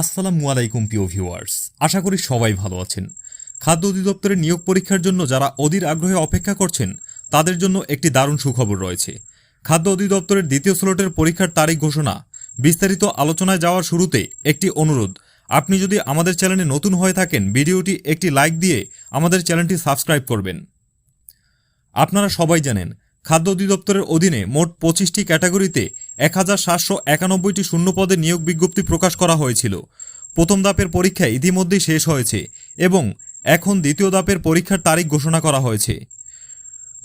আসসালামু আলাইকুম, প্রিয় ভিউয়ার্স। আশা করি সবাই ভালো আছেন। খাদ্য অধিদপ্তরের নিয়োগ পরীক্ষার জন্য যারা অধীর আগ্রহে অপেক্ষা করছেন, তাদের জন্য একটি দারুণ সুখবর রয়েছে। খাদ্য অধিদপ্তরের দ্বিতীয় স্লটের পরীক্ষার তারিখ ঘোষণা, বিস্তারিত আলোচনায় যাওয়ার শুরুতে একটি অনুরোধ। আপনি যদি আমাদের চ্যানেলে নতুন হয়ে থাকেন, ভিডিওটি একটি লাইক দিয়ে আমাদের চ্যানেলটি সাবস্ক্রাইব করবেন। আপনারা সবাই জানেন, খাদ্য অধিদপ্তরের অধীনে মোট পঁচিশটি ক্যাটাগরিতে এক হাজার সাতশো একানব্বইটি শূন্য পদে নিয়োগ বিজ্ঞপ্তি প্রকাশ করা হয়েছিল। প্রথম ধাপের পরীক্ষা ইতিমধ্যেই শেষ হয়েছে এবং এখন দ্বিতীয় ধাপের পরীক্ষার তারিখ ঘোষণা করা হয়েছে।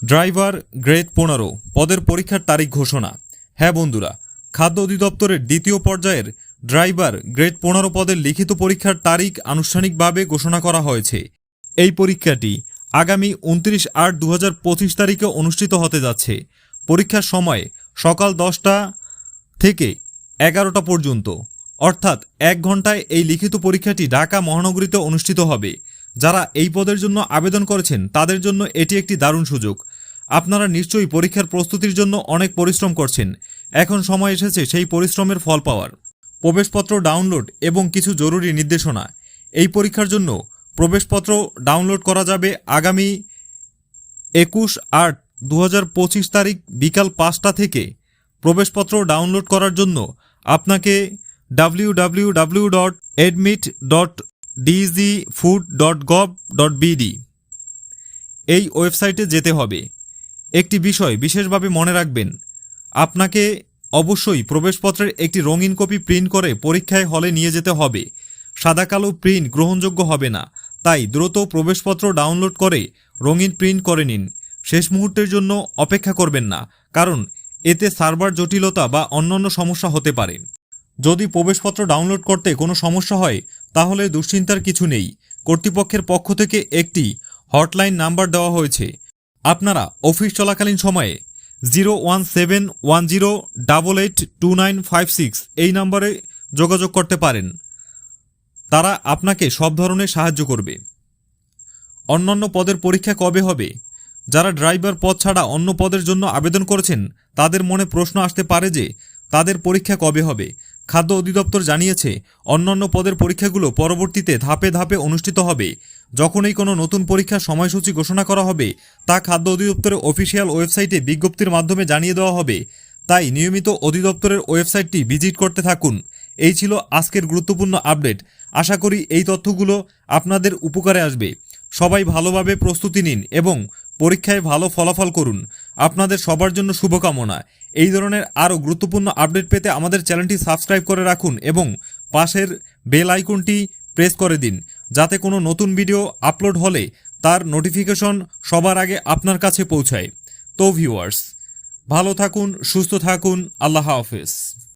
ড্রাইভার গ্রেড পনেরো, পদের পরীক্ষার তারিখ ঘোষণা। হ্যাঁ বন্ধুরা, খাদ্য অধিদপ্তরের দ্বিতীয় পর্যায়ের ড্রাইভার গ্রেড পনেরো পদের লিখিত পরীক্ষার তারিখ আনুষ্ঠানিকভাবে ঘোষণা করা হয়েছে। এই পরীক্ষাটি আগামী উনত্রিশ আট দু তারিখে অনুষ্ঠিত হতে যাচ্ছে। পরীক্ষার সময় সকাল দশটা থেকে এগারোটা পর্যন্ত। অর্থাৎ এক ঘন্টায় এই লিখিত পরীক্ষাটি ঢাকা মহানগরীতে অনুষ্ঠিত হবে। যারা এই পদের জন্য আবেদন করেছেন, তাদের জন্য এটি একটি দারুণ সুযোগ। আপনারা নিশ্চয়ই পরীক্ষার প্রস্তুতির জন্য অনেক পরিশ্রম করছেন। এখন সময় এসেছে সেই পরিশ্রমের ফল পাওয়ার। প্রবেশপত্র ডাউনলোড এবং কিছু জরুরি নির্দেশনা। এই পরীক্ষার জন্য প্রবেশপত্র ডাউনলোড করা যাবে আগামী একুশ আট দু তারিখ বিকাল পাঁচটা থেকে। প্রবেশপত্র ডাউনলোড করার জন্য আপনাকে W W dot admit dot DG food dot gov dot এই ওয়েবসাইটে যেতে হবে। একটি বিষয় বিশেষভাবে মনে রাখবেন, আপনাকে অবশ্যই প্রবেশপত্রের একটি রঙিন কপি প্রিন্ট করে পরীক্ষায় হলে নিয়ে যেতে হবে। সাদা কালো প্রিন্ট গ্রহণযোগ্য হবে না, তাই দ্রুত প্রবেশপত্র ডাউনলোড করে রঙিন প্রিন্ট করে নিন। শেষ মুহূর্তের জন্য অপেক্ষা করবেন না, কারণ এতে সার্ভার জটিলতা বা অন্যান্য সমস্যা হতে পারে। যদি প্রবেশপত্র ডাউনলোড করতে কোনো সমস্যা হয়, তাহলে দুশ্চিন্তার কিছু নেই। কর্তৃপক্ষের পক্ষ থেকে একটি হটলাইন নাম্বার দেওয়া হয়েছে। আপনারা অফিস চলাকালীন সময়ে zero one seven one zero double eight two nine five six এই নম্বরে যোগাযোগ করতে পারেন। তারা আপনাকে সব ধরনের সাহায্য করবে। অন্যান্য পদের পরীক্ষা কবে হবে? যারা ড্রাইভার পদ ছাড়া অন্য পদের জন্য আবেদন করেছেন, তাদের মনে প্রশ্ন আসতে পারে যে, তাদের পরীক্ষা কবে হবে? খাদ্য অধিদপ্তর জানিয়েছে, অন্যান্য পদের পরীক্ষাগুলো পরবর্তীতে ধাপে ধাপে অনুষ্ঠিত হবে। যখনই কোনো নতুন পরীক্ষার সময়সূচি ঘোষণা করা হবে, তা খাদ্য অধিদপ্তরের অফিসিয়াল ওয়েবসাইটে বিজ্ঞপ্তির মাধ্যমে জানিয়ে দেওয়া হবে। তাই নিয়মিত অধিদপ্তরের ওয়েবসাইটটি ভিজিট করতে থাকুন। এই ছিল আজকের গুরুত্বপূর্ণ আপডেট। আশা করি এই তথ্যগুলো আপনাদের উপকারে আসবে। সবাই ভালোভাবে প্রস্তুতি নিন এবং পরীক্ষায় ভালো ফলাফল করুন। আপনাদের সবার জন্য শুভকামনা। এই ধরনের আরও গুরুত্বপূর্ণ আপডেট পেতে আমাদের চ্যানেলটি সাবস্ক্রাইব করে রাখুন এবং পাশের বেল আইকনটি প্রেস করে দিন, যাতে কোনো নতুন ভিডিও আপলোড হলে তার নোটিফিকেশন সবার আগে আপনার কাছে পৌঁছায়। তো ভিউয়ার্স, ভালো থাকুন, সুস্থ থাকুন, আল্লাহ হাফেজ।